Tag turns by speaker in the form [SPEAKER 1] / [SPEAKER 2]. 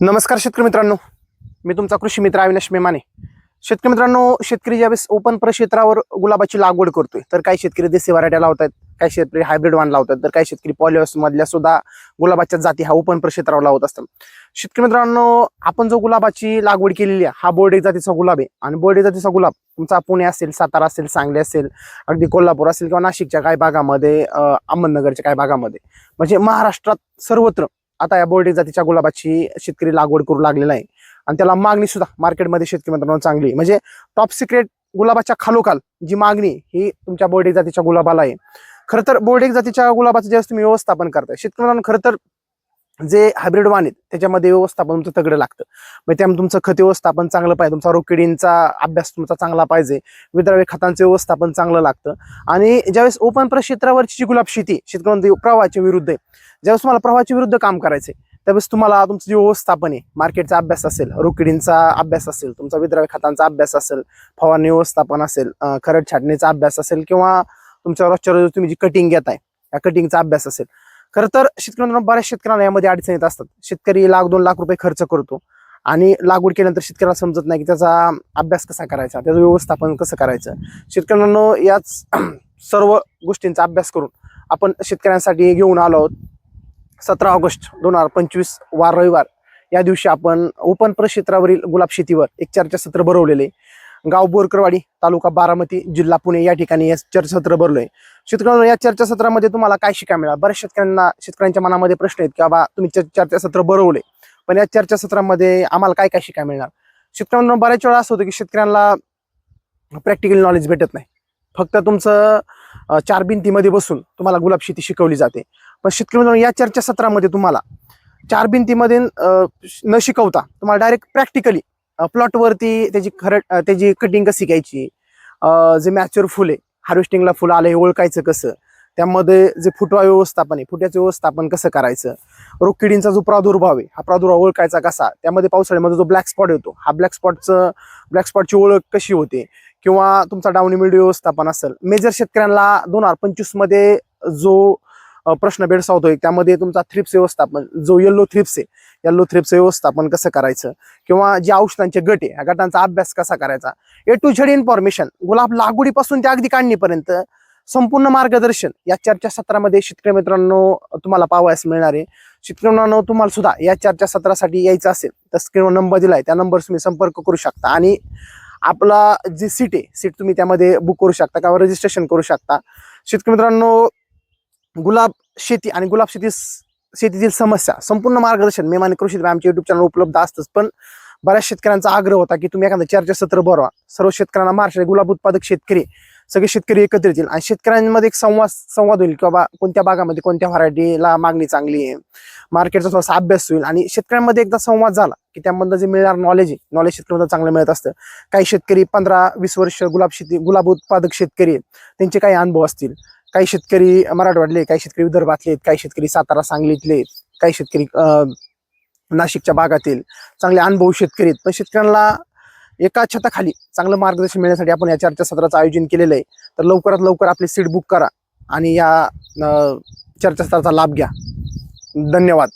[SPEAKER 1] नमस्कार शेतकरी मित्रांनो. मी तुमचा कृषी मित्र अविनाश मेमाने. शेतकरी मित्रांनो शेतकरी ज्यावेळेस ओपन प्रक्षेत्रावर गुलाबाची लागवड करतोय तर काही शेतकरी देशी व्हरायट्या लावतात काही शेतकरी हायब्रिड वाण लावतात तर काही शेतकरी पॉलिओस मधल्या सुद्धा गुलाबाच्या जाती हा ओपन प्रक्षेत्रावर लावत असतात. शेतकरी मित्रांनो आपण जो गुलाबाची लागवड केलेली आहे हा बोर्डे जातीचा गुलाब आहे. आणि बोर्डे जातीचा गुलाब तुमचा पुणे असेल सातारा असेल सांगली असेल अगदी कोल्हापूर असेल किंवा नाशिकच्या काही भागामध्ये अहमदनगरच्या काही भागामध्ये. म्हणजे महाराष्ट्रात सर्वत्र आता या बोर्डे जातीच्या गुलाबाची शेतकरी लागवड करू लागलेला आहे. आणि त्याला मागणी सुद्धा मार्केटमध्ये शेतकरी मित्रांनो चांगली म्हणजे टॉप सिक्रेट गुलाबाच्या खालोखाल जी मागणी ही तुमच्या बोर्डे जातीच्या गुलाबाला आहे. खरं तर बोर्डे जातीच्या गुलाबाचं जे तुम्ही व्यवस्थापन करताय. शेतकरी मित्रांनो खरं तर जे हायब्रिड वाण आहेत त्याच्यामध्ये व्यवस्थापन तुमचं तगडं लागतं. म्हणजे त्यामुळे तुमचं खत व्यवस्थापन चांगलं पाहिजे तुमचा रोकिडींचा अभ्यास तुमचा चांगला पाहिजे विद्राव्य खतांचं व्यवस्थापन चांगलं लागतं. आणि ज्यावेळेस ओपन प्रक्षेत्रावरची जी गुलाब शेती शेतकऱ्यांमध्ये प्रवाहाच्या विरुद्ध आहे ज्यावेळेस तुम्हाला प्रवाहाच्या विरुद्ध काम करायचंय त्यावेळेस तुम्हाला तुमचं जे व्यवस्थापन आहे मार्केटचा अभ्यास असेल रोकिडींचा अभ्यास असेल तुमचा विद्राव्य खतांचा अभ्यास असेल फवारणी व्यवस्थापन असेल खरड छाटणीचा अभ्यास असेल किंवा तुमच्या रोजच्या रोज तुम्ही जी कटिंग घेताय या कटिंगचा अभ्यास असेल खरं तर शेतकऱ्यांना बऱ्याच शेतकऱ्यांना यामध्ये अडचण येत असतात. शेतकरी लाख दोन लाख रुपये खर्च करतो. आणि लागवड केल्यानंतर शेतकऱ्याला समजत नाही की त्याचा अभ्यास कसा करायचा त्याचं व्यवस्थापन कसं करायचं. शेतकऱ्यांना याच सर्व गोष्टींचा अभ्यास करून आपण शेतकऱ्यांसाठी घेऊन आलो आहोत. सतरा ऑगस्ट दोन हजार पंचवीस वार रविवार. या दिवशी आपण ओपन प्रक्षेत्रावरील गुलाब शेतीवर एक चर्चासत्र भरवलेले गाव बोरकरवाडी तालुका बारामती जिल्हा पुणे या ठिकाणी या चर्चासत्र भरलोय. शेतकऱ्यांना या चर्चासत्रामध्ये तुम्हाला काय शिकायला मिळालं? बऱ्याच शेतकऱ्यांना शेतकऱ्यांच्या मनामध्ये प्रश्न आहेत की बाबा तुम्ही चर्चासत्र भरवले पण या चर्चासत्रामध्ये आम्हाला काय काय शिकायला मिळणार? शेतकऱ्यांना बऱ्याच वेळा असं होतं की शेतकऱ्यांना प्रॅक्टिकल नॉलेज भेटत नाही. फक्त तुमचं चार भिंतीमध्ये बसून तुम्हाला गुलाब शेती शिकवली जाते. पण शेतकरी मित्रांनो, या चर्चासत्रामध्ये तुम्हाला चार भिंतीमध्ये न शिकवता तुम्हाला डायरेक्ट प्रॅक्टिकली प्लॉटवरती त्याची खरं त्याची कटिंग कशी घ्यायची? जे मॅच्युअर फुल आहे हार्वेस्टिंगला फुलं आलं हे ओळखायचं कसं? त्यामध्ये जे फुटवा व्यवस्थापन आहे फुट्याचं व्यवस्थापन कसं करायचं? रोगकिडींचा जो प्रादुर्भाव आहे हा प्रादुर्भाव ओळखायचा कसा? त्यामध्ये पावसाळ्यामध्ये जो ब्लॅक स्पॉट येतो हा ब्लॅक स्पॉटचं ब्लॅक स्पॉटची ओळख कशी होते? किंवा तुमचा डाऊन मिल्ड्यू व्यवस्थापन असेल. मेजर शेतकऱ्यांना दोन हजार पंचवीसमध्ये जो प्रश्न भेडसावतोय. त्यामध्ये तुमचा थ्रिप्स व्यवस्थापन जो येल्लो थ्रिप्स आहे येल्लो थ्रिप्स व्यवस्थापन कसं करायचं? किंवा जे औषधांचे गट आहे ह्या गटांचा अभ्यास कसा करायचा? ए टू झेड इन्फॉर्मेशन गुलाब लागवडीपासून ते अगदी काढणीपर्यंत संपूर्ण मार्गदर्शन या चर्चासत्रामध्ये शेतकरी मित्रांनो तुम्हाला पावायस मिळणार आहे. शेतकरी मित्रांनो तुम्हाला सुद्धा या चर्चासत्रासाठी यायचं असेल तर स्क्रीनवर नंबर दिलाय त्या नंबर तुम्ही संपर्क करू शकता. आणि आपला जी सीट आहे सीट तुम्ही त्यामध्ये बुक करू शकता किंवा रजिस्ट्रेशन करू शकता. शेतकरी मित्रांनो गुलाब शेती आणि गुलाब शेती शेतीतील समस्या संपूर्ण मार्गदर्शन मेम आणि कृषी आमच्या युट्यूब चॅनल उपलब्ध असतंच. पण बऱ्याच शेतकऱ्यांचा आग्रह होता की तुम्ही एखादं चर्चासत्र भरवा. सर्व शेतकऱ्यांना महाराष्ट्र गुलाब उत्पादक शेतकरी सगळे शेतकरी एकत्रित येतील आणि शेतकऱ्यांमध्ये एक संवाद संवाद होईल किंवा कोणत्या भागामध्ये कोणत्या व्हरायटीला मागणी चांगली आहे मार्केटचा थोडासा अभ्यास होईल आणि शेतकऱ्यांमध्ये एकदा संवाद झाला की त्यामधलं जे मिळणार नॉलेज आहे नॉलेज शेतकऱ्यांना चांगलं मिळत असतं. काही शेतकरी पंधरा वीस वर्ष गुलाब शेती गुलाब उत्पादक शेतकरी त्यांचे काही अनुभव असतील. काही शेतकरी मराठवाडले काही शेतकरी विदर्भातले आहेत काही शेतकरी सातारा सांगलीतले आहेत काही शेतकरी नाशिकच्या भागातील चांगले अनुभव शेतकरी आहेत. पण शेतकऱ्यांना एका छताखाली चांगलं मार्गदर्शन मिळण्यासाठी आपण या चर्चासत्राचं आयोजन केलेलं आहे. तर लवकरात लवकर आपली सीट बुक करा आणि या चर्चासत्राचा लाभ घ्या. धन्यवाद.